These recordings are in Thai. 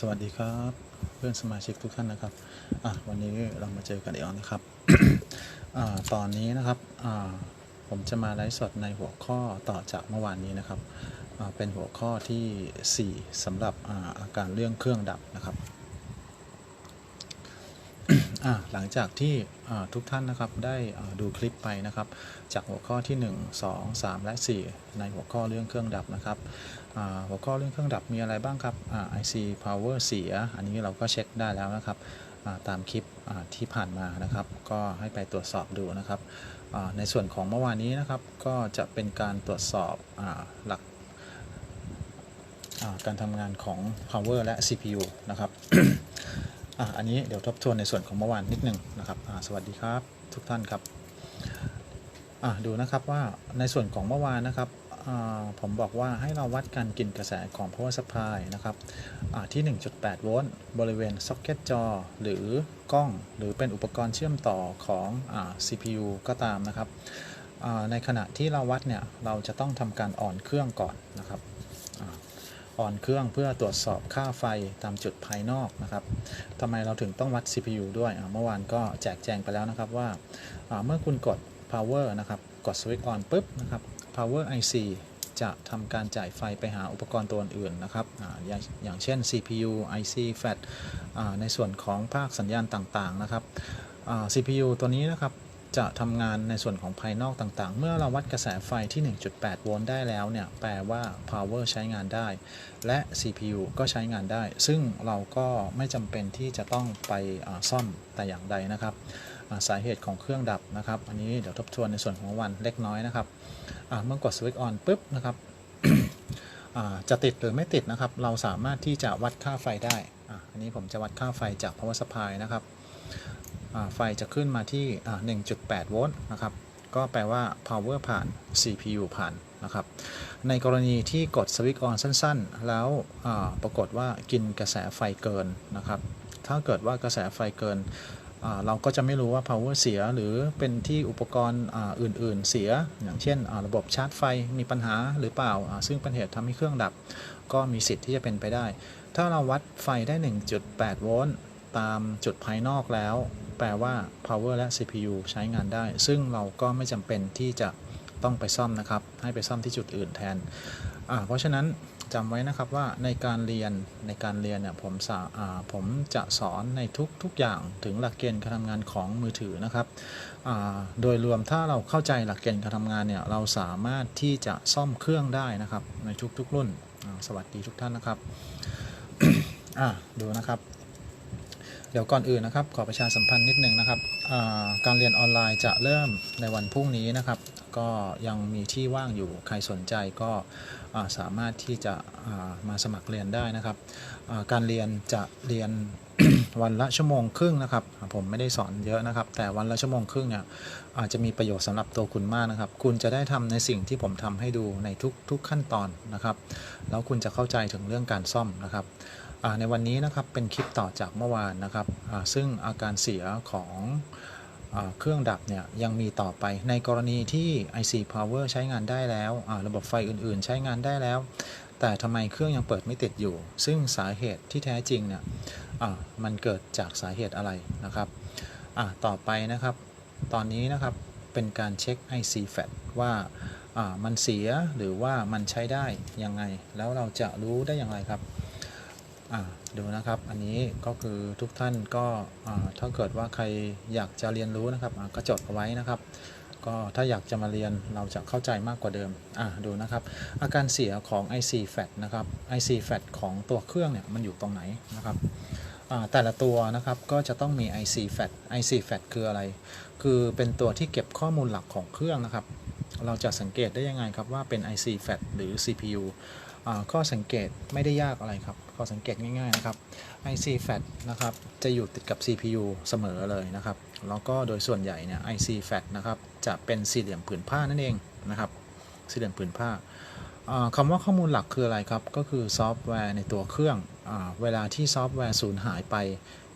สวัสดีครับเพื่อนสมาชิกทุกท่านนะครับอะวันนี้เรามาเจอกันอีกแล้วนะครับอ่าตอนนี้นะครับอ่าผมจะมาไลฟ์สดในหัวข้อต่อจากเมื่อวานนี้นะครับอ่าเป็นหัวข้อทีสี่4สำหรับอาอาการเรื่องเครื่องดับนะครับอ่าหลังจากที่อ่าทุกท่านนะครับได้ดูคลิปไปนะครับ จากหัวข้อที่ 1 2 3 และ 4 ในหัวข้อเรื่องเครื่องดับนะครับ หัวข้อเรื่องเครื่องดับมีอะไรบ้างครับอ่า IC power เสีย อันนี้เราก็เช็คได้แล้วนะครับตามคลิปที่ผ่านมานะครับ ก็ให้ไปตรวจสอบดูนะครับ ในส่วนของเมื่อวานนี้นะครับ ก็จะเป็นการตรวจสอบอหลักการทำงานของ power และ CPU นะครับอันนี้เดี๋ยวทบทวนในส่วนของเมื่อวานนิดหนึ่งนะครับสวัสดีครับทุกท่านครับดูนะครับว่าในส่วนของเมื่อวานนะครับ ผมบอกว่าให้เราวัดการกินกระแสของ power supply นะครับที่ 1.8 โวลต์บริเวณ socket จอ หรือกล้อง หรือเป็นอุปกรณ์เชื่อมต่อของอ CPU ก็ตามนะครับในขณะที่เราวัดเนี่ย เราจะต้องทำการอ่อนเครื่องก่อนนะครับอ่อนเครื่องเพื่อตรวจสอบค่าไฟตามจุดภายนอกนะครับทำไมเราถึงต้องวัด CPU ด้วย เมื่อวานก็แจกแจงไปแล้วนะครับว่าอ่าเมื่อคุณกด power นะครับ กด switch on ปุ๊บนะครับ power IC จะทำการจ่ายไฟไปหาอุปกรณ์ตัวอื่นนะครับออย่างอย่างเช่น CPU IC FAT ในส่วนของภาคสัญญาณต่างๆนะครับ CPU ตัวนี้นะครับจะทำงานในส่วนของภายนอกต่างๆ เมื่อเราวัดกระแสไฟที่ 1.8 โวลต์ได้แล้วเนี่ย แปลว่า power ใช้งานได้ และ CPU ก็ใช้งานได้ ซึ่งเราก็ไม่จำเป็นที่จะต้องไปซ่อมแต่อย่างใดนะครับ สาเหตุของเครื่องดับนะครับ อันนี้เดี๋ยวทบทวนในส่วนของวันเล็กน้อยนะครับ เมื่อกด switch on ปุ๊บนะครับจะติดหรือไม่ติดนะครับ เราสามารถที่จะวัดค่าไฟได้อันนี้ผมจะวัดค่าไฟจาก power supply นะครับไฟจะขึ้นมาที่อ่า1.8 โวลต์นะครับ ก็แปลว่า power ผ่าน CPU ผ่านนะครับ ในกรณีที่กดสวิตช์ออนสั้นๆ แล้วปรากฏว่ากินกระแสไฟเกินนะครับ ถ้าเกิดว่ากระแสไฟเกิน เราก็จะไม่รู้ว่า power เสียหรือเป็นที่อุปกรณ์อื่น ๆ เสีย อย่างเช่นระบบชาร์จไฟมีปัญหาหรือเปล่า ซึ่งเป็นเหตุทำให้เครื่องดับ ก็มีสิทธิ์ที่จะเป็นไปได้ ถ้าเราวัดไฟได้ 1.8 โวลต์ตามจุดภายนอกแล้ว แปลว่า power และ CPU ใช้งานได้ ซึ่งเราก็ไม่จำเป็นที่จะต้องไปซ่อมนะครับ ให้ไปซ่อมที่จุดอื่นแทน เพราะฉะนั้น จำไว้นะครับว่าในการเรียนในการเรียนเนี่ยผมสาผมจะสอนในทุกทุกอย่างถึงหลักเกณฑ์การทำงานของมือถือนะครับโดยรวมถ้าเราเข้าใจหลักเกณฑ์การทำงานเนี่ยเราสามารถที่จะซ่อมเครื่องได้นะครับในทุกๆรุ่นสวัสดีทุกท่านนะครับดูนะครับเดี๋ยวก่อนอื่นนะครับขอประชาสัมพันธ์นิดนึงนะครับการเรียนออนไลน์จะเริ่มในวันพรุ่งนี้นะครับ ก็ยังมีที่ว่างอยู่ใครสนใจก็สามารถที่จะมาสมัครเรียนได้นะครับ การเรียนจะเรียนวันละชั่วโมงครึ่งนะครับ ผมไม่ได้สอนเยอะนะครับ แต่วันละชั่วโมงครึ่งเนี่ยอาจจะมีประโยชน์สำหรับตัวคุณมากนะครับ คุณจะได้ทำในสิ่งที่ผมทำให้ดูในทุกทุกขั้นตอนนะครับ แล้วคุณจะเข้าใจถึงเรื่องการซ่อมนะครับในวันนี้นะครับเป็นคลิปต่อจากเมื่อวานนะครับซึ่งอาการเสียของ เครื่องดับเนี่ยยังมีต่อไปในกรณีที่ IC Power ใช้งานได้แล้วระบบไฟอื่นๆ ใช้งานได้แล้ว แต่ทำไมเครื่องยังเปิดไม่ติดอยู่ ซึ่งสาเหตุที่แท้จริงเนี่ยมันเกิดจากสาเหตุอะไรนะครับต่อไปนะครับ ตอนนี้นะครับเป็นการเช็ค IC FAT ว่าอ่ามันเสียหรือว่ามันใช้ได้ยังไง แล้วเราจะรู้ได้อย่างไรครับ ดูนะครับ อันนี้ก็คือทุกท่านก็ถ้าเกิดว่าใครอยากจะเรียนรู้นะครับก็จดเอาไว้นะครับ ก็ถ้าอยากจะมาเรียนเราจะเข้าใจมากกว่าเดิมอ่าดูนะครับ อาการเสียของ IC FAT นะครับ IC FAT ของตัวเครื่องเนี่ยมันอยู่ตรงไหนนะครับแต่ละตัวนะครับก็จะต้องมี IC FAT IC FAT คืออะไร คือเป็นตัวที่เก็บข้อมูลหลักของเครื่องนะครับ เราจะสังเกตได้ยังไงครับว่าเป็น IC FAT หรือ CPU ข้อสังเกตไม่ได้ยากอะไรครับข้อสังเกตง่ายๆนะครับ IC FAT นะครับจะอยู่ติดกับ CPU เสมอเลยนะครับ แล้วก็โดยส่วนใหญ่เนี่ย IC FAT นะครับจะเป็นสี่เหลี่ยมผืนผ้านั่นเองนะครับสี่เหลี่ยมผืนผ้าคำว่าข้อมูลหลักคืออะไรครับ ก็คือซอฟต์แวร์ในตัวเครื่องอเวลาที่ซอฟต์แวร์สูญหายไป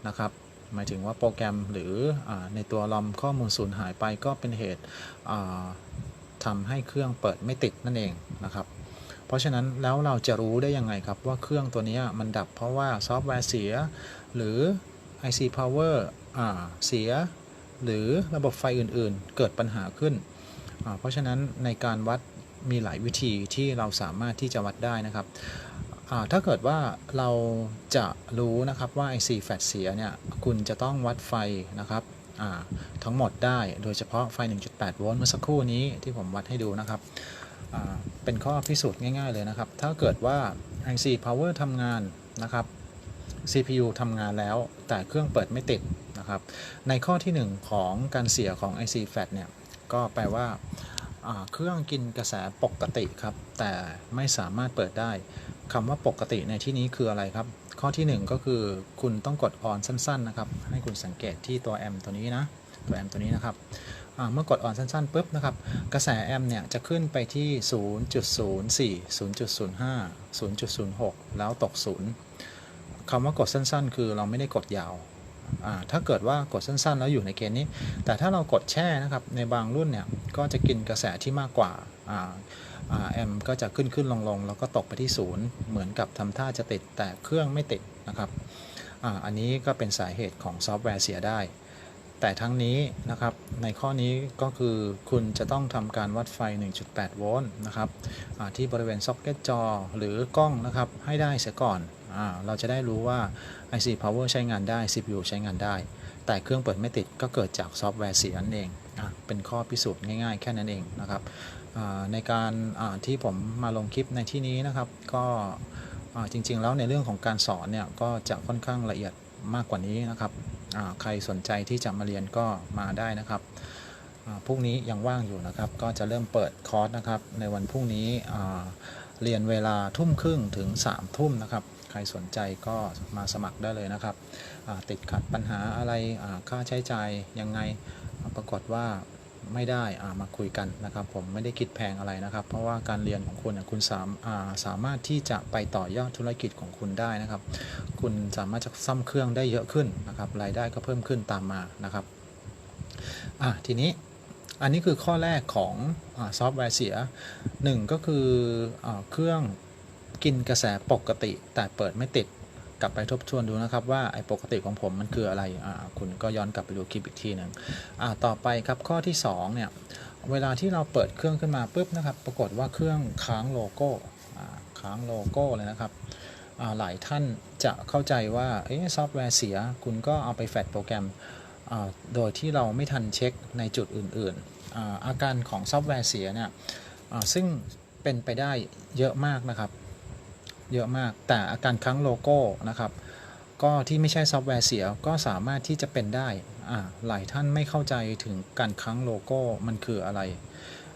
นะครับหมายถึงว่าโปรแกรมหรืออในตัวลอมข้อมูลสูญหายไปก็เป็นเหตุทำให้เครื่องเปิดไม่ติดนั่นเองนะครับ เพราะฉะนั้นแล้วเราจะรู้ได้ยังไงครับว่าเครื่องตัวนี้มันดับเพราะว่าซอฟต์แวร์เสีย หรือ IC power อ่าเสีย หรือระบบไฟอื่นๆ เกิดปัญหาขึ้น เพราะฉะนั้นในการวัดมีหลายวิธีที่เราสามารถที่จะวัดได้นะครับถ้าเกิดว่าเราจะรู้นะครับว่า IC flat เสียเนี่ยคุณจะต้องวัดไฟนะครับทั้งหมดได้โดยเฉพาะไฟ 1.8 โวลต์เมื่อสักครู่นี้ที่ผมวัดให้ดูนะครับ เป็นข้อพิสูจน์ง่าย ๆ เลยนะครับ ถ้าเกิดว่า IC power ทำงานนะครับ CPU ทำงานแล้วแต่เครื่องเปิดไม่ติดนะครับ ในข้อที่ 1 ของการเสียของ IC flat เนี่ย ก็แปลว่าาเครื่องกินกระแสปกติครับ แต่ไม่สามารถเปิดได้คำว่าปกติในที่นี้คืออะไรครับ ข้อที่ 1 ก็คือคุณต้องกด on สั้น ๆ นะครับ ให้คุณสังเกตที่ตัว M ตัวนี้นะ ตัว M ตัวนี้นะครับ เมื่อกด on สั้นๆปุ๊บนะครับ กระแส M เนี่ยจะขึ้นไปที่ 0.04 0.05 0.06 แล้วตก 0คำว่ากดสั้นๆ คือเราไม่ได้กดยาวถ้าเกิดว่ากดสั้นๆ แล้วอยู่ในเกณฑ์นี้ แต่ถ้าเรากดแช่นะครับ ในบางรุ่นเนี่ย ก็จะกินกระแสที่มากกว่าแอมก็จะขึ้นขึ้นลงลงแล้วก็ตกไปที่ศูนย์เหมือนกับทำท่าจะติดแต่เครื่องไม่ติดนะครับออันนี้ก็เป็นสาเหตุของซอฟต์แวร์เสียได้ แต่ทั้งนี้นะครับในข้อนี้ก็คือคุณจะต้องทำการวัดไฟ 1.8 โวลต์นะครับที่บริเวณซ็อกเก็ตจอหรือกล้องนะครับให้ได้เสียก่อนอเราจะได้รู้ว่า IC Power ใช้งานได้ CPU ใช้งานได้ แต่เครื่องเปิดไม่ติดก็เกิดจากซอฟต์แวร์เสียนั่นเองอะเป็นข้อพิสูจน์ง่ายๆ แค่นั้นเองนะครับในการที่ผมมาลงคลิปในที่นี้นะครับก็จริงๆแล้วในเรื่องของการสอนเนี่ยก็จะค่อนข้างละเอียดมากกว่านี้นะครับ ใครสนใจที่จะมาเรียนก็มาได้นะครับพรุ่งนี้ยังว่างอยู่นะครับ ก็จะเริ่มเปิดคอร์สนะครับ ในวันพรุ่งนี้เรียนเวลาทุ่มครึ่งถึง3ามทุ่มนะครับ ใครสนใจก็มาสมัครได้เลยนะครับติดขัดปัญหาอะไรค่าใช้จ่ายยังไงปรากฏว่า ไม่ได้อ่ามาคุยกันนะครับ ผมไม่ได้คิดแพงอะไรนะครับ เพราะว่าการเรียนของคุณเนี่ยคุณสามอ่าสามารถที่จะไปต่อยอดธุรกิจของคุณได้นะครับ คุณสามารถจะซ่อมเครื่องได้เยอะขึ้นนะครับรายได้ก็เพิ่มขึ้นตามมานะครับอะทีนี้อันนี้คือข้อแรกของอาซอฟต์แวร์เสียหนึ่งก็คืออาเครื่องกินกระแสปกติแต่เปิดไม่ติด กลับไปทบทวนดูนะครับว่าไอ้ปกติของผมมันคืออะไรอ่าคุณก็ย้อนกลับไปดูคลิปอีกทีหนึ่งอ่าต่อไปครับข้อที่2เนี่ยเวลาที่เราเปิดเครื่องขึ้นมาปุ๊บนะครับ ปรากฏว่าเครื่องค้างโลโก้อ่าค้างโลโก้เลยนะครับอ่าหลายท่านจะเข้าใจว่าเอ๊ะซอฟต์แวร์เสียคุณก็เอาไปแฟดโปรแกรมอ่าโดยที่เราไม่ทันเช็คในจุดอื่นๆ อาอาการของซอฟต์แวร์เสียเนี่ยอ่าซึ่งเป็นไปได้เยอะมากนะครับ เยอะมาก แต่อาการค้างโลโก้นะครับ ก็ที่ไม่ใช่ซอฟต์แวร์เสียก็สามารถที่จะเป็นได้อ่าหลายท่านไม่เข้าใจถึงการค้างโลโก้มันคืออะไร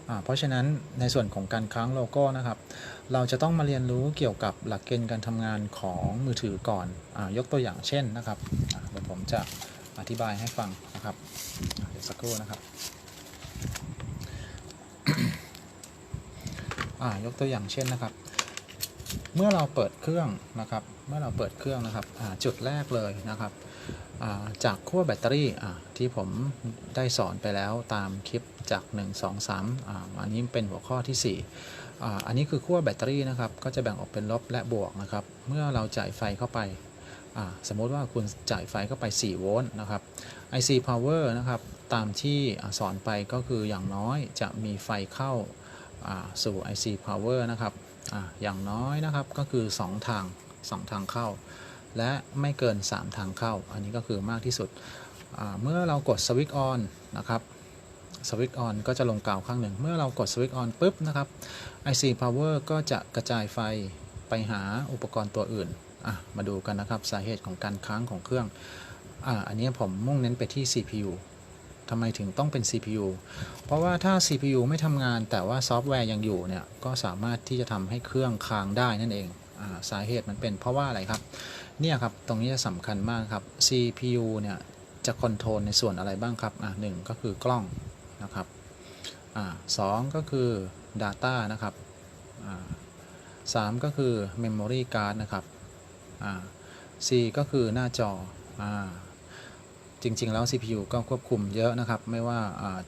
อ่าเพราะฉะนั้นในส่วนของการค้างโลโก้นะครับ เราจะต้องมาเรียนรู้เกี่ยวกับหลักเกณฑ์การทำงานของมือถือก่อนอายกตัวอย่างเช่นนะครับเดี๋ยวผมจะอธิบายให้ฟังนะครับเดี๋ยวสักครู่นะครับอ่ายกตัวอย่างเช่นนะครับ เมื่อเราเปิดเครื่องนะครับ เมื่อเราเปิดเครื่องนะครับจุดแรกเลยนะครับจากขั้วแบตเตอรี่ที่ผมได้สอนไปแล้วตามคลิปจาก 1 2 3อ่าอันนี้เป็นหัวข้อที่ 4อ่าอันนี้คือขั้วแบตเตอรี่นะครับ ก็จะแบ่งออกเป็นลบและบวกนะครับ เมื่อเราจ่ายไฟเข้าไปอ่าสมมติว่าคุณจ่ายไฟเข้าไป 4 โวลต์นะครับ IC power นะครับ ตามที่สอนไปก็คืออย่างน้อยจะมีไฟเข้าสู่ IC power นะครับ ออย่างน้อยนะครับก็คือ 2 ทาง 2 ทางเข้า และไม่เกิน 3 ทางเข้า อันนี้ก็คือมากที่สุด เมื่อเรากดสวิตช์ออนนะครับสวิตช์ออนก็จะลงกาวข้างหนึ่ง เมื่อเรากดสวิตช์ออนปุ๊บนะครับ IC power ก็จะกระจายไฟไปหาอุปกรณ์ตัวอื่น มาดูกันนะครับ สาเหตุของการค้างของเครื่องออันนี้ผมมุ่งเน้นไปที่ CPU ทำไมถึงต้องเป็น CPU เพราะว่าถ้า CPU ไม่ทำงานแต่ว่าซอฟต์แวร์ยังอยู่เนี่ยก็สามารถที่จะทำให้เครื่องค้างได้นั่นเองอาสาเหตุมันเป็นเพราะว่าอะไรครับ เนี่ยครับ ตรงนี้จะสำคัญมากครับ CPU เนี่ยจะคอนโทรลในส่วนอะไรบ้างครับอ่าหนึ่งก็คือกล้องนะครับอ่าสองก็คือ Data นะครับอ่าสามก็คือ Memory Card นะครับอ่าสี่ก็คือหน้าจออ่า จริง ๆ แล้ว CPU ก็ควบคุมเยอะนะครับ ไม่ว่า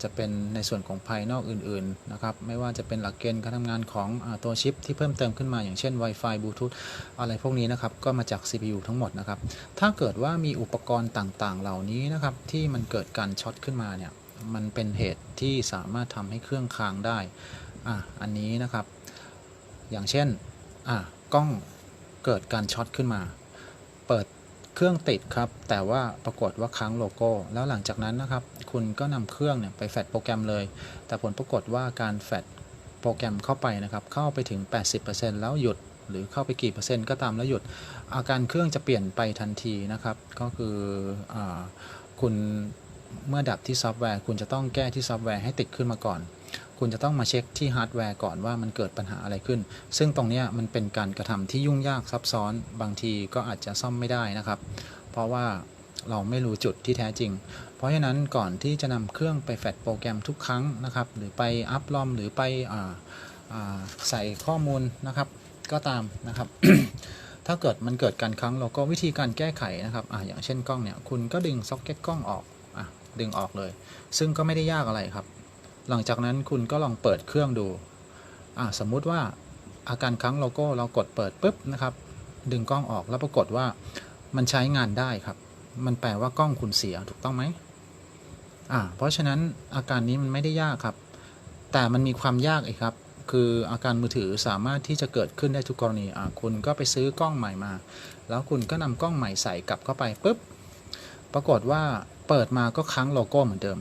จะเป็นในส่วนของภายนอกอื่น ๆ นะครับ ไม่ว่าจะเป็นหลักเกณฑ์การทำงานของอตัวชิปที่เพิ่มเติมขึ้นมา อย่างเช่น Wi-Fi Bluetooth อะไรพวกนี้นะครับ ก็มาจาก CPU ทั้งหมดนะครับ ถ้าเกิดว่ามีอุปกรณ์ต่างๆ เหล่านี้นะครับ ที่มันเกิดการช็อตขึ้นมาเนี่ย มันเป็นเหตุที่สามารถทำให้เครื่องค้างได้ อะ อันนี้นะครับ อย่างเช่น อะ กล้องเกิดการช็อตขึ้นมา เปิด เครื่องติดครับ แต่ว่าปรากฏว่าค้างโลโก้ แล้วหลังจากนั้นนะครับ คุณก็นำเครื่องเนี่ยไปแฟดโปรแกรมเลย แต่ผลปรากฏว่าการแฟดโปรแกรมเข้าไปนะครับ เข้าไปถึง 80%แล้วหยุด หรือเข้าไปกี่เปอร์เซ็นต์ก็ตามแล้วหยุด อาการเครื่องจะเปลี่ยนไปทันทีนะครับ ก็คืออคุณเมื่อดับที่ซอฟต์แวร์ คุณจะต้องแก้ที่ซอฟต์แวร์ให้ติดขึ้นมาก่อน คุณจะต้องมาเช็คที่ฮาร์ดแวร์ก่อนว่ามันเกิดปัญหาอะไรขึ้น ซึ่งตรงนี้มันเป็นการกระทำที่ยุ่งยากซับซ้อน บางทีก็อาจจะซ่อมไม่ได้นะครับ เพราะว่าเราไม่รู้จุดที่แท้จริง เพราะฉะนั้นก่อนที่จะนำเครื่องไปแฟดโปรแกรมทุกครั้งนะครับ หรือไปอัพลอมหรือไปออใส่ข้อมูลนะครับ ก็ตามนะครับ ถ้าเกิดมันเกิดการค้างเราก็วิธีการแก้ไขนะครับออย่างเช่นกล้องเนี่ย คุณก็ดึงซ็อกเก็ตกล้องออกอดึงออกเลย ซึ่งก็ไม่ได้ยากอะไรครับ หลังจากนั้นคุณก็ลองเปิดเครื่องดูสมมุติว่าอาการค้างโลโก้เรากดเปิดปุ๊บนะครับ ดึงกล้องออกแล้วปรากฏว่ามันใช้งานได้ครับ มันแปลว่ากล้องคุณเสียถูกต้องไหมอ่าเพราะฉะนั้นอาการนี้มันไม่ได้ยากครับ แต่มันมีความยากอีกครับ คืออาการมือถือสามารถที่จะเกิดขึ้นได้ทุกกรณีอ่าคุณก็ไปซื้อกล้องใหม่มา แล้วคุณก็นำกล้องใหม่ใส่กลับเข้าไปปุ๊บปรากฏว่าเปิดมาก็ค้างโลโก้เหมือนเดิม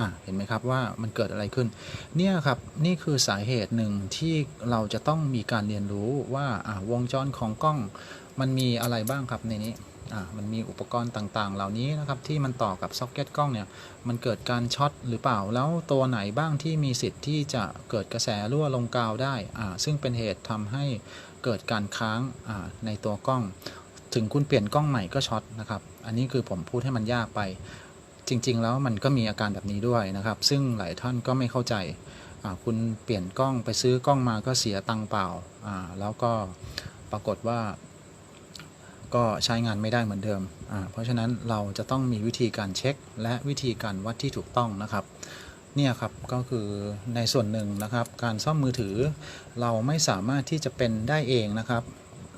อะเห็นไหมครับว่ามันเกิดอะไรขึ้น เนี่ยครับนี่คือสาเหตุหนึ่งที่เราจะต้องมีการเรียนรู้ว่าอะวงจรของกล้องมันมีอะไรบ้างครับในนี้อะมันมีอุปกรณ์ต่างๆ เหล่านี้นะครับที่มันต่อกับซ็อกเก็ตกล้องเนี่ยมันเกิดการช็อตหรือเปล่า แล้วตัวไหนบ้างที่มีสิทธิ์ที่จะเกิดกระแสรั่วลงกาวได้อ่าซึ่งเป็นเหตุทำให้เกิดการค้างอ่าในตัวกล้อง ถึงคุณเปลี่ยนกล้องใหม่ก็ช็อตนะครับ อันนี้คือผมพูดให้มันยากไป จริง ๆ แล้วมันก็มีอาการแบบนี้ด้วยนะครับ ซึ่งหลายท่านก็ไม่เข้าใจ คุณเปลี่ยนกล้องไปซื้อกล้องมาก็เสียตังเปล่า แล้วก็ปรากฏว่า ก็ใช้งานไม่ได้เหมือนเดิม เพราะฉะนั้นเราจะต้องมีวิธีการเช็ค และวิธีการวัดที่ถูกต้องนะครับเนี่ยครับก็คือในส่วนหนึ่งนะครับการซ่อมมือถือ เราไม่สามารถที่จะเป็นได้เองนะครับ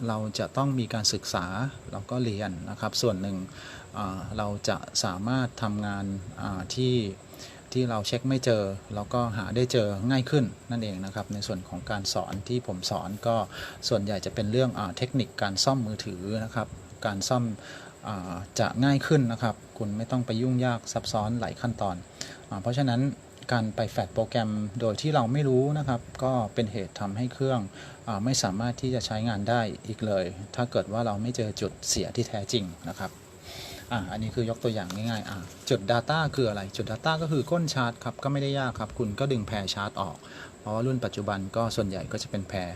เราจะต้องมีการศึกษาเราก็เรียนนะครับ ส่วนหนึ่ง เราจะสามารถทำงานที่ที่เราเช็คไม่เจอแล้วก็หาได้เจอง่ายขึ้นนั่นเองนะครับในส่วนของการสอนที่ผมสอนก็ส่วนใหญ่จะเป็นเรื่องอเทคนิคการซ่อมมือถือนะครับ การซ่อมอจะง่ายขึ้นนะครับ คุณไม่ต้องไปยุ่งยากซับซ้อนหลายขั้นตอนอเพราะฉะนั้นการไปแฟดโปรแกรมโดยที่เราไม่รู้นะครับ ก็เป็นเหตุทำให้เครื่องอไม่สามารถที่จะใช้งานได้อีกเลย ถ้าเกิดว่าเราไม่เจอจุดเสียที่แท้จริงนะครับ อ่าอันนี้คือยกตัวอย่างง่ายๆอ่าจุด Data คืออะไร จุด Data ก็คือก้นชาร์จครับ ก็ไม่ได้ยากครับ คุณก็ดึงแพรชาร์จออก เพราะว่ารุ่นปัจจุบันก็ส่วนใหญ่ก็จะเป็นแพร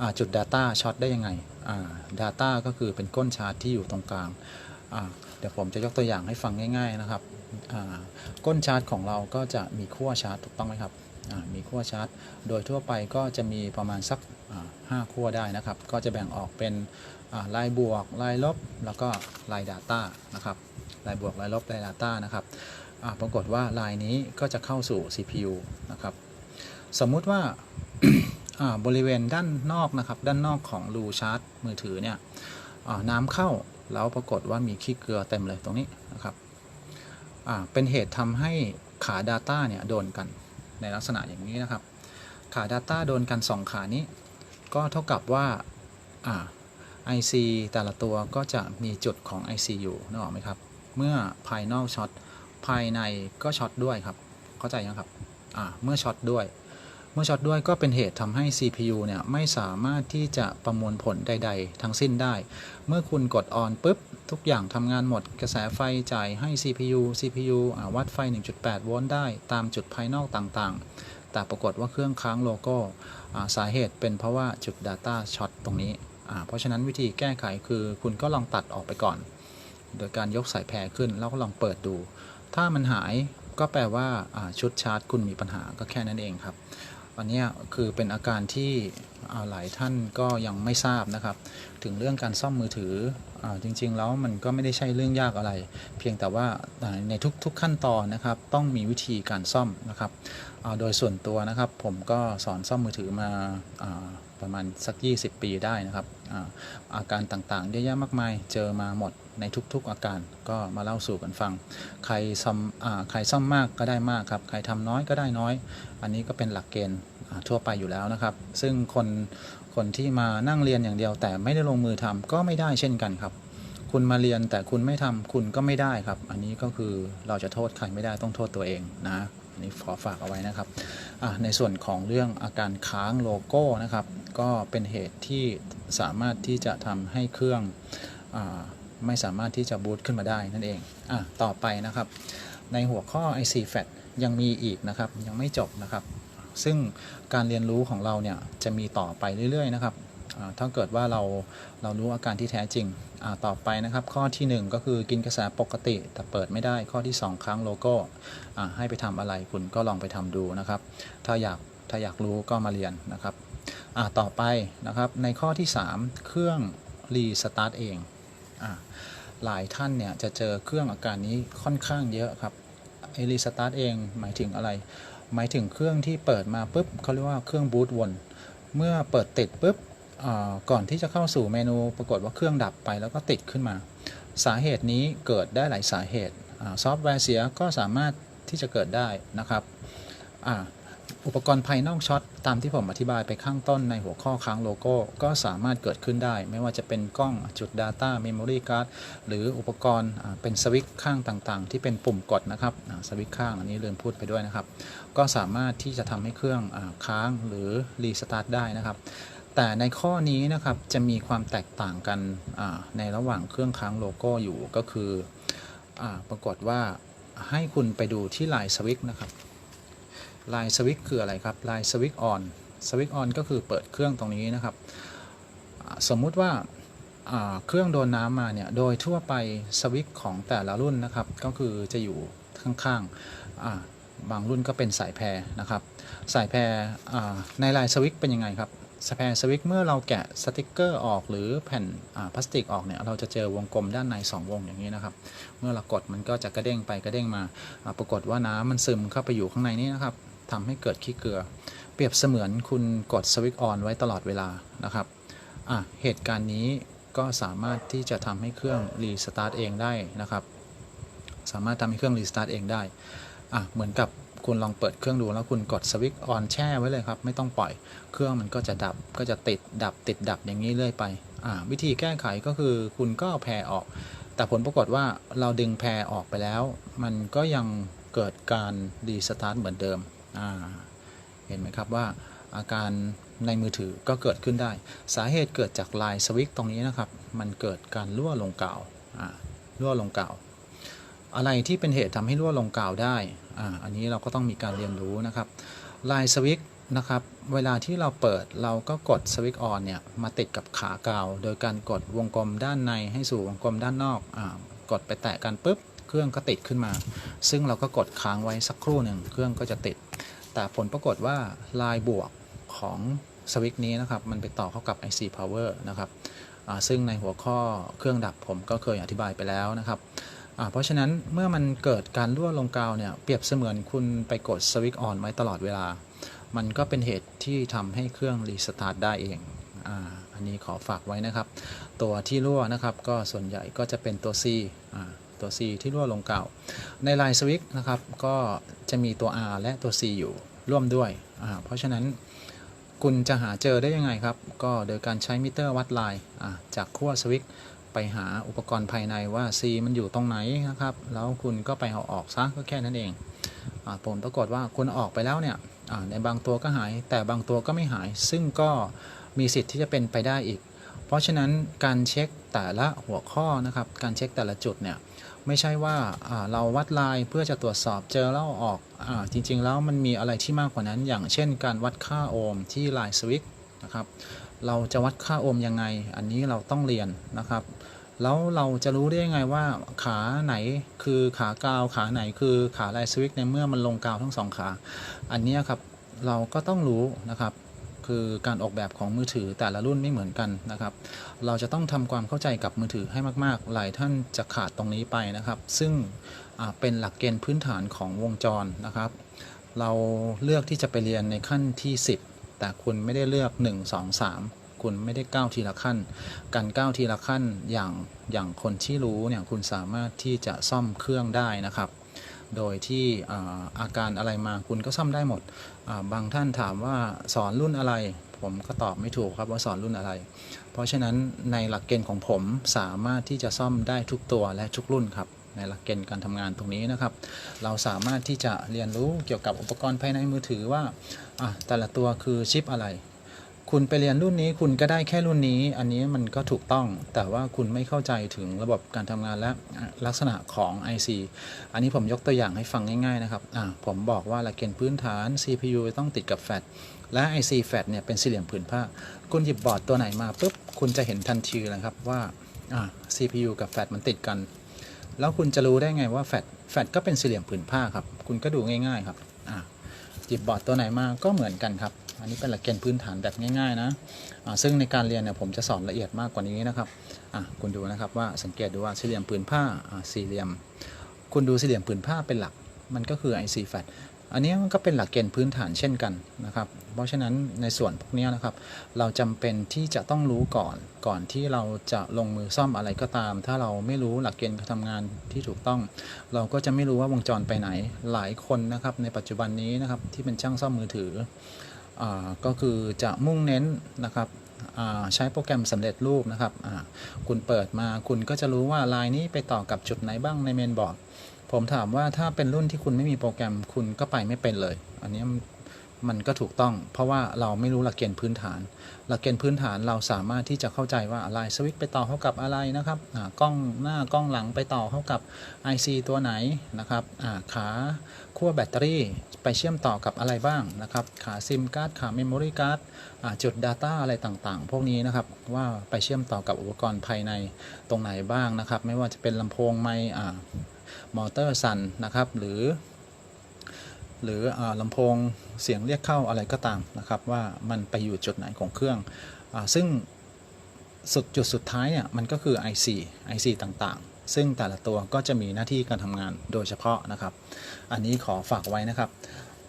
อ่าจุด Data ช็อตได้ยังไงอ่า Data ก็คือเป็นก้นชาร์จที่อยู่ตรงกลางอ่าเดี๋ยวผมจะยกตัวอย่างให้ฟังง่าย ๆนะครับอ่าก้นชาร์จของเราก็จะมีขั้วชาร์จถูกต้องไหมครับอ่ามีขั้วชาร์จโดยทั่วไปก็จะมีประมาณสักอ่าห้าขั้วได้นะครับ ก็จะแบ่งออกเป็น ลายบวกลายลบแล้วก็ลาย Data นะครับลายบวกลายลบลาย Data นะครับปรากฏว่าลายนี้ก็จะเข้าสู่ CPU นะครับสมมุติว่าบริเวณด้านนอกนะครับด้านนอกของรูชาร์จมือถือเนี่ยน้ำเข้าแล้วปรากฏว่ามีขี้เกลือเต็มเลยตรงนี้นะครับเป็นเหตุทำให้ขา Data เนี่ยโดนกันในลักษณะอย่างนี้นะครับ ขา Data โดนกัน 2 ขานี้ ก็เท่ากับว่า IC แต่ละตัวก็จะมีจุดของ IC อยู่นึกออกไหมครับ เมื่อภายนอกช็อตภายในก็ช็อตด้วยครับ เข้าใจยังครับ อ่า เมื่อช็อตด้วย เมื่อช็อตด้วยก็เป็นเหตุทำให้ CPU เนี่ยไม่สามารถที่จะประมวลผลใด ๆ ทั้งสิ้นได้ เมื่อคุณกดออนปุ๊บ ทุกอย่างทำงานหมด กระแสไฟจ่ายให้ CPU CPU วัดไฟ 1.8 โวลต์ได้ ตามจุดภายนอกต่างๆ แต่ปรากฏว่าเครื่องค้างโลโก้ สาเหตุเป็นเพราะว่าจุด Data ช็อตตรงนี้ เพราะฉะนั้นวิธีแก้ไขคือคุณก็ลองตัดออกไปก่อน โดยการยกสายแพรขึ้นแล้วก็ลองเปิดดู ถ้ามันหายก็แปลว่าชุดชาร์จคุณมีปัญหาก็แค่นั้นเองครับอันนี้คือเป็นอาการที่หลายท่านก็ยังไม่ทราบนะครับ ถึงเรื่องการซ่อมมือถืออจริงๆแล้วมันก็ไม่ได้ใช่เรื่องยากอะไร เพียงแต่ว่าในทุกๆขั้นตอนนะครับ ต้องมีวิธีการซ่อมนะครับโดยส่วนตัวนะครับ ผมก็สอนซ่อมมือถือมาอา ประมาณสัก 20 ปีได้นะครับอาอาการต่างๆเยอะแยะมากมายเจอมาหมดในทุกๆอาการก็มาเล่าสู่กันฟัง ใครซ่อมอใครซ่อมมากก็ได้มากครับ ใครทำน้อยก็ได้น้อย อันนี้ก็เป็นหลักเกณฑ์ทั่วไปอยู่แล้วนะครับ ซึ่งคนคนที่มานั่งเรียนอย่างเดียว แต่ไม่ได้ลงมือทำก็ไม่ได้เช่นกันครับ คุณมาเรียนแต่คุณไม่ทำคุณก็ไม่ได้ครับ อันนี้ก็คือเราจะโทษใครไม่ได้ต้องโทษตัวเองนะ นนี้ขอฝากเอาไว้นะครับอะในส่วนของเรื่องอาการค้างโลโก้นะครับ ก็เป็นเหตุที่สามารถที่จะทำให้เครื่องอาไม่สามารถที่จะบูตขึ้นมาได้นั่นเองอะต่อไปนะครับ ในหัวข้อ IC FAT ยังมีอีกนะครับ ยังไม่จบนะครับ ซึ่งการเรียนรู้ของเราเนี่ยจะมีต่อไปเรื่อยๆนะครับ ถ้าเกิดว่าเราเรารู้อาการที่แท้จริงต่อไปนะครับ ข้อทีหนึ่1 ก็คือกินกระแสปกติแต่เปิดไม่ได้ข้อที่ 2 ครั้งโลโก้ให้ไปทำอะไรคุณก็ลองไปทำดูนะครับ ถ้าอยากถ้าอยากรู้ก็มาเรียนนะครับต่อไปนะครับในข้อที่ 3 เครื่องรีสตาร์ทเองอหลายท่านเนี่ยจะเจอเครื่องอาการนี้ค่อนข้างเยอะครับไอรีสตาร์ทเองหมายถึงอะไร หมายถึงเครื่องที่เปิดมาปุ๊บเขาเรียกว่าเครื่องบูตวน เมื่อเปิดติดปุ๊บ ก่อนที่จะเข้าสู่เมนูปรากฏว่าเครื่องดับไปแล้วก็ติดขึ้นมา สาเหตุนี้เกิดได้หลายสาเหตุซอฟต์แวร์เสียก็สามารถที่จะเกิดได้นะครับออุปกรณ์ภายนอกช็อตตามที่ผมอธิบายไปข้างต้นในหัวข้อค้างโลโก้ ก็สามารถเกิดขึ้นได้ ไม่ว่าจะเป็นกล้องจุด Data Memory Card หรืออุปกรณ์เป็นสวิตช์ข้างต่างๆ ที่เป็นปุ่มกดนะครับสวิตช์ข้างอันนี้ลืมพูดไปด้วยนะครับ ก็สามารถที่จะทำให้เครื่องอค้างหรือรีสตาร์ทได้นะครับ แต่ในข้อนี้นะครับจะมีความแตกต่างกันในระหว่างเครื่องค้างโลโก้อยู่ก็คืออปรากฏว่าให้คุณไปดูที่ลายสวิตนะครับลายสวิตคืออะไรครับลายสวิตออนสวิตออนก็คือเปิดเครื่องตรงนี้นะครับ สมมุติว่าเครื่องโดนน้ำมาเนี่ยโดยทั่วไปสวิตของแต่ละรุ่นนะครับก็คือจะอยู่ข้างๆบางรุ่นก็เป็นสายแพรนะครับ สายแพรในลายสวิตเป็นยังไงครับ สแพรสวิตช์เมื่อเราแกะสติกเกอร์ออกหรือแผ่นพลาสติกออกเนี่ยเราจะเจอวงกลมด้านใน 2 วงอย่างนี้นะครับ เมื่อเรากดมันก็จะกระเด้งไปกระเด้งมา ปรากฏว่าน้ำมันซึมเข้าไปอยู่ข้างในนี้นะครับทำให้เกิดขี้เกลือ เปรียบเสมือนคุณกดสวิตช์ออนไว้ตลอดเวลานะครับเหตุการณ์นี้ก็สามารถที่จะทำให้เครื่องรีสตาร์ทเองได้นะครับ สามารถทำให้เครื่องรีสตาร์ทเองได้เหมือนกับ คุณลองเปิดเครื่องดูแล้วคุณกดสวิตช์ออนแช่ไว้เลยครับ ไม่ต้องปล่อย เครื่องมันก็จะดับก็จะติดดับติดดับอย่างนี้เรื่อยไป วิธีแก้ไขก็คือคุณก็แพรออก แต่ผลปรากฏว่าเราดึงแพรออกไปแล้ว มันก็ยังเกิดการรีสตาร์ทเหมือนเดิม เห็นไหมครับว่าอาการในมือถือก็เกิดขึ้นได้ สาเหตุเกิดจากลายสวิตช์ตรงนี้นะครับ มันเกิดการรั่วลงกาวอ่ารั่วลงกาว อะไรที่เป็นเหตุทำให้รั่วลงกาวได้อ่าอันนี้เราก็ต้องมีการเรียนรู้นะครับลายสวิตช์นะครับ เวลาที่เราเปิดเราก็กดสวิตช์ออนเนี่ยมาติดกับขากาว โดยการกดวงกลมด้านในให้สู่วงกลมด้านนอกอ่ากดไปแตะกันปุ๊บเครื่องก็ติดขึ้นมา ซึ่งเราก็กดค้างไว้สักครู่หนึ่งเครื่องก็จะติด แต่ผลปรากฏว่าลายบวกของสวิตนี้นะครับ มันไปต่อเข้ากับ IC power นะครับซึ่งในหัวข้อเครื่องดับผมก็เคยอธิบายไปแล้วนะครับ เพราะฉะนั้นเมื่อมันเกิดการรั่วลงกาวเนี่ยเปรียบเสมือนคุณไปกดสวิตช์ออนไว้ตลอดเวลา มันก็เป็นเหตุที่ทำให้เครื่องรีสตาร์ทได้เองอ,อันนี้ขอฝากไว้นะครับ ตัวที่รั่วนะครับก็ส่วนใหญ่ก็จะเป็นตัว C ตัว C ที่รั่วลงกาวในลายสวิตช์นะครับก็จะมีตัว R และตัว C อยู่ร่วมด้วย เพราะฉะนั้นคุณจะหาเจอได้ยังไงครับ ก็โดยการใช้มิเตอร์วัดลายจากขั้วสวิตช์ ไปหาอุปกรณ์ภายในว่า C มันอยู่ตรงไหนนะครับ แล้วคุณก็ไปเอาออกซะก็แค่นั้นเองอผลปรากฏว่าคุณออกไปแล้วเนี่ยในบางตัวก็หาย แต่บางตัวก็ไม่หาย ซึ่งก็มีสิทธิ์ที่จะเป็นไปได้อีก เพราะฉะนั้นการเช็คแต่ละหัวข้อนะครับ การเช็คแต่ละจุดเนี่ยไม่ใช่ว่าเราวัดลายเพื่อจะตรวจสอบเจอแล้วอาออกอจริง ๆ แล้วมันมีอะไรที่มากกว่านั้น อย่างเช่น การวัดค่าโอห์มที่ลายสวิตช์นะครับ เราจะวัดค่าโอห์มยังไง อันนี้เราต้องเรียนนะครับ แล้วเราจะรู้ได้ยังไงว่าขาไหนคือขากาวขาไหนคือขาลายสวิตช์ในเมื่อมันลงกาวทั้งสองขา อันนี้ครับเราก็ต้องรู้นะครับ คือการออกแบบของมือถือแต่ละรุ่นไม่เหมือนกันนะครับ เราจะต้องทำความเข้าใจกับมือถือให้มากๆ หลายท่านจะขาดตรงนี้ไปนะครับ ซึ่งเป็นหลักเกณฑ์พื้นฐานของวงจรนะครับ เราเลือกที่จะไปเรียนในขั้นที่ 10 แต่คุณไม่ได้เลือก 1 2 3 คุณไม่ได้ก้าวทีละขั้น การก้าวทีละขั้นอย่างอย่างคนที่รู้เนี่ยคุณสามารถที่จะซ่อมเครื่องได้นะครับ โดยที่อาการอะไรมาคุณก็ซ่อมได้หมด บางท่านถามว่าสอนรุ่นอะไร ผมก็ตอบไม่ถูกครับว่าสอนรุ่นอะไร เพราะฉะนั้นในหลักเกณฑ์ของผมสามารถที่จะซ่อมได้ทุกตัวและทุกรุ่นครับ ในหลักเกณฑ์การทำงานตรงนี้นะครับ เราสามารถที่จะเรียนรู้เกี่ยวกับอุปกรณ์ภายในมือถือว่าแต่ละตัวคือชิปอะไรคุณไปเรียนรุ่นนี้คุณก็ได้แค่รุ่นนี้ อันนี้มันก็ถูกต้อง แต่ว่าคุณไม่เข้าใจถึงระบบการทำงานและลักษณะของ IC อันนี้ผมยกตัวอย่างให้ฟังง่ายๆนะครับผมบอกว่าหลักเกณฑ์พื้นฐาน CPU ต้องติดกับแฟลชและ IC แฟลชเนี่ยเป็นสี่เหลี่ยมผืนผ้า คุณหยิบบอร์ดตัวไหนมาปุ๊บคุณจะเห็นทันทีเลยครับว่า CPU กับแฟลชมันติดกัน แล้วคุณจะรู้ได้ไงว่าแฟดแฟดก็เป็นสี่เหลี่ยมผืนผ้าครับ คุณก็ดูง่าย ๆ ครับอะหยิบบอร์ดตัวไหนมาก็เหมือนกันครับ อันนี้เป็นหลักเกณฑ์พื้นฐานแบบง่ายๆนะอ่าซึ่งในการเรียนเนี่ยผมจะสอนละเอียดมากกว่านี้นะครับอะคุณดูนะครับว่าสังเกตดูว่าสี่เหลี่ยมผืนผ้าอ่าสี่เหลี่ยม คุณดูสี่เหลี่ยมผืนผ้าเป็นหลัก มันก็คือ IC flat อันนี้มันก็เป็นหลักเกณฑ์พื้นฐานเช่นกันนะครับ เพราะฉะนั้นในส่วนพวกนี้นะครับ เราจำเป็นที่จะต้องรู้ก่อนก่อนที่เราจะลงมือซ่อมอะไรก็ตาม ถ้าเราไม่รู้หลักเกณฑ์การทำงานที่ถูกต้อง เราก็จะไม่รู้ว่าวงจรไปไหนหลายคนนะครับ ในปัจจุบันนี้นะครับที่เป็นช่างซ่อมมือถืออก็คือจะมุ่งเน้นนะครับใช้โปรแกรมสำเร็จรูปนะครับคุณเปิดมาคุณก็จะรู้ว่าลายนี้ไปต่อกับจุดไหนบ้างในเมนบอร์ด ผมถามว่าถ้าเป็นรุ่นที่คุณไม่มีโปรแกรมคุณก็ไปไม่เป็นเลย อันนี้มันก็ถูกต้อง เพราะว่าเราไม่รู้หลักเกณฑ์พื้นฐาน หลักเกณฑ์พื้นฐานเราสามารถที่จะเข้าใจว่าอะไรสวิตช์ไปต่อเข้ากับอะไรนะครับกล้องหน้ากล้องหลังไปต่อเข้ากับ IC ตัวไหนนะครับาขาขั้วแบตเตอรี่ไปเชื่อมต่อกับอะไรบ้างนะครับ ขาซิมการ์ดขาเมมโมรี่การ์ดจุด Data อะไรต่างๆ พวกนี้นะครับว่าไปเชื่อมต่อกับอุปกรณ์ภายในตรงไหนบ้างนะครับ ไม่ว่าจะเป็นลำโพงไมค์อ่ มอเตอร์สั่นนะครับ หรือ หรืออลำโพงเสียงเรียกเข้าอะไรก็ตามนะครับ ว่ามันไปอยู่จุดไหนของเครื่องอซึ่งสุดจุดสุดท้ายเนี่ยมันก็คือ IC IC ต่างๆ ซึ่งแต่ละตัวก็จะมีหน้าที่การทำงานโดยเฉพาะนะครับ อันนี้ขอฝากไว้นะครับ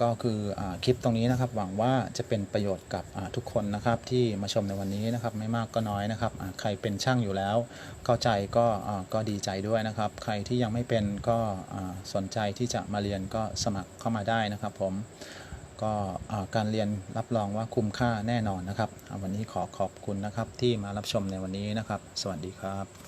ก็คืออคลิปตรงนี้นะครับ หวังว่าจะเป็นประโยชน์กับทุกคนนะครับที่มาชมในวันนี้นะครับไม่มากก็น้อยนะครับใครเป็นช่างอยู่แล้ว เข้าใจก็ก็ดีใจด้วยนะครับ ใครที่ยังไม่เป็นก็สนใจที่จะมาเรียนก็สมัครเข้ามาได้นะครับ ผมก็การเรียนรับรองว่าคุ้มค่าแน่นอนนะครับ วันนี้ขอขอบคุณนะครับที่มารับชมในวันนี้นะครับ สวัสดีครับ